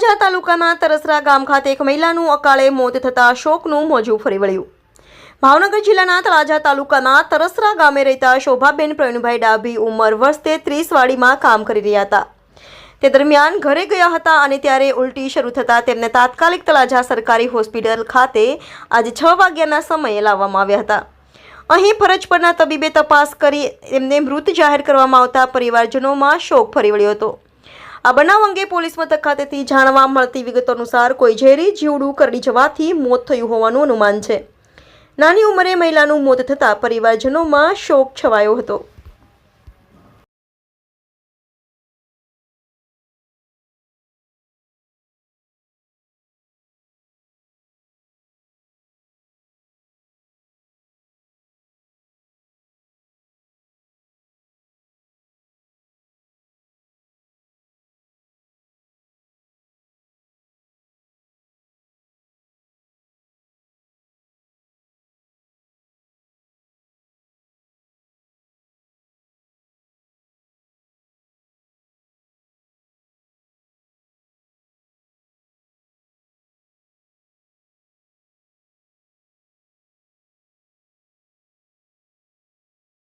તળાજા તાલુકાના તરસરા ગામ ખાતે એક મહિલાનું અકાળે મોત થતાં શોકનું મોજું ફરી વળ્યું. ભાવનગર જિલ્લાના તળાજા તાલુકાના તરસરા ગામે રહેતા શોભાબેન પ્રવીણભાઈ ડાભી ઉંમર વર્ષે ત્રીસવાડીમાં કામ કરી રહ્યા હતા. તે દરમિયાન ઘરે ગયા હતા અને ત્યારે ઉલટી શરૂ થતાં તેમને તાત્કાલિક તળાજા સરકારી હોસ્પિટલ ખાતે આજે છ વાગ્યાના સમયે લાવવામાં આવ્યા હતા. અહીં ફરજ પરના તબીબે તપાસ કરી એમને મૃત જાહેર કરવામાં આવતા પરિવારજનોમાં શોક ફરી વળ્યો હતો. આ બનાવ અંગે પોલીસ મથક ખાતેથી જાણવા મળતી વિગતો અનુસાર કોઈ ઝેરી જીવડું કરડી જવાથી મોત થયું હોવાનું અનુમાન છે. નાની ઉંમરે મહિલાનું મોત થતાં પરિવારજનોમાં શોક છવાયો હતો.